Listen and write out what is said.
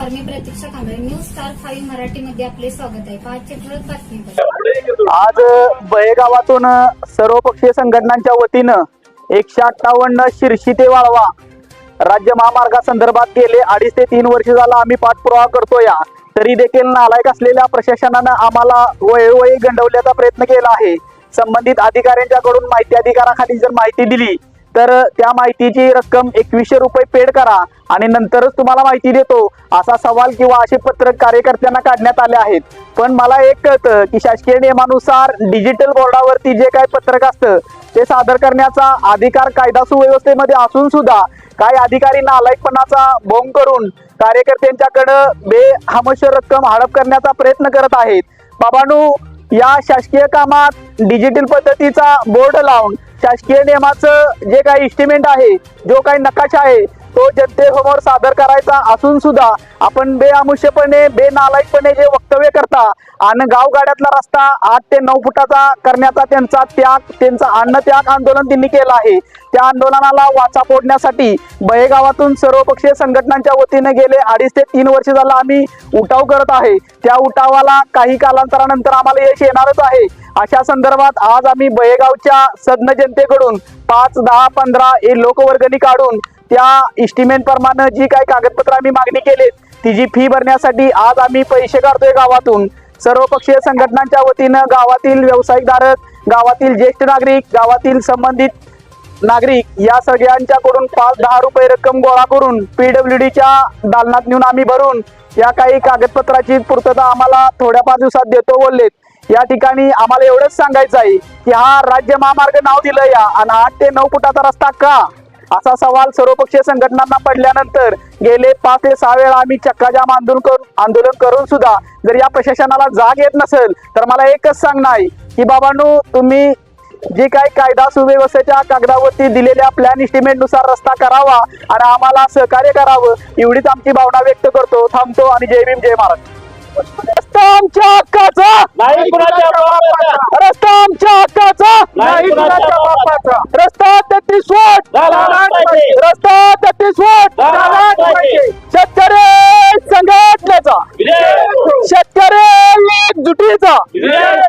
सांगा news star five मराठीमध्ये आपले स्वागत आहे. पाचशे ठळक बातमी आज बळेगावातून सर्वपक्षीय संघटनांच्या वतीनं एकशे अठ्ठावन्न शिरशी ते वाळवा राज्य महामार्गासंदर्भात गेले अडीच ते तीन वर्ष झाला आम्ही पाठपुरावा करतो या तरी देखील नालायक असलेल्या प्रशासनानं आम्हाला वेळोवेळी गंडवल्याचा प्रयत्न केला आहे. संबंधित अधिकाऱ्यांच्याकडून माहिती अधिकाराखाली जर माहिती दिली तर त्या माहितीची रक्कम एकवीसशे रुपये पेड करा आणि नंतरच तुम्हाला माहिती देतो. असा सवाल किंवा असे पत्रक कार्यकर्त्यांना काढण्यात आले आहेत. पण मला एक कळतं की शासकीय नियमानुसार डिजिटल बोर्डावरती जे काही पत्रक असतं ते सादर करण्याचा अधिकार कायदा सुव्यवस्थेमध्ये असून सुद्धा काही अधिकारी नालायकपणाचा भोंग करून कार्यकर्त्यांच्याकडं बेहमश रक्कम हडप करण्याचा प्रयत्न करत आहेत. बाबांनो या शासकीय कामात डिजिटल पद्धतीचा बोर्ड लावून शासकीय नियमाचं जे काही इस्टिमेंट आहे जो काही नकाशा आहे तो जनतेसमोर सादर करायचा असून सुद्धा आपण बेआमुष्यपणे बेनालायकपणे जे वक्तव्य करता आणि गावगाड्यातला रस्ता आठ ते नऊ फुटाचा करण्याचा त्यांचा त्याग त्यांचा अन्न त्याग आंदोलन त्यांनी केलं आहे. त्या आंदोलनाला वाचा फोडण्यासाठी बहेगावातून सर्वपक्षीय संघटनांच्या वतीने गेले अडीच ते तीन वर्ष झालं आम्ही उठाव करत आहे. त्या उठावाला काही कालांतरानंतर आम्हाला यश येणारच आहे. अशा संदर्भात आज आम्ही बयेगावच्या सज्ञ जनतेकडून पाच दहा पंधरा हे लोकवर्गणी काढून त्या इस्टिमेंट प्रमाणे जी काही कागदपत्र आम्ही मागणी केलीत तिची फी भरण्यासाठी आज आम्ही पैसे काढतोय गावातून. सर्वपक्षीय संघटनांच्या वतीनं गावातील व्यावसायिकधारक गावातील ज्येष्ठ नागरिक गावातील संबंधित नागरिक या सगळ्यांच्याकडून पाच दहा रुपये रक्कम गोळा करून पीडब्ल्यू डीच्या दालनात नेऊन आम्ही भरून या काही कागदपत्राची पूर्तता आम्हाला थोड्या पाच दिवसात देतो बोललेत. या ठिकाणी आम्हाला एवढंच सांगायचं आहे की हा राज्य महामार्ग नाव दिलं या आणि आठ ते नऊ फुटाचा रस्ता का? असा सवाल सर्वपक्षीय संघटनांना पडल्यानंतर गेले पाच ते सहा वेळा आम्ही चक्काजाम आंदोलन करून आंदोलन करून सुद्धा जर या प्रशासनाला जाग येत नसेल तर मला एकच सांगणं आहे की बाबांनो तुम्ही जे काही कायदा सुव्यवस्थेच्या कागदावरती दिलेल्या प्लॅननुसार रस्ता करावा आणि आम्हाला सहकार्य करावं एवढीच आमची भावना व्यक्त करतो थांबतो आणि जय भीम जय महाराज रस्ता आमच्या हक्काचा. नाही कुणाच्या बापाचा. रस्ता आमच्या हक्काचा. नाही कुणाच्या बापाचा. रस्ता तेहतीस झालाच पाहिजे. रस्ता तेहतीस वोट झालाच पाहिजे. शेतकरी संघटनेचा. विजय. शेतकरी एकजुटीचा विजय.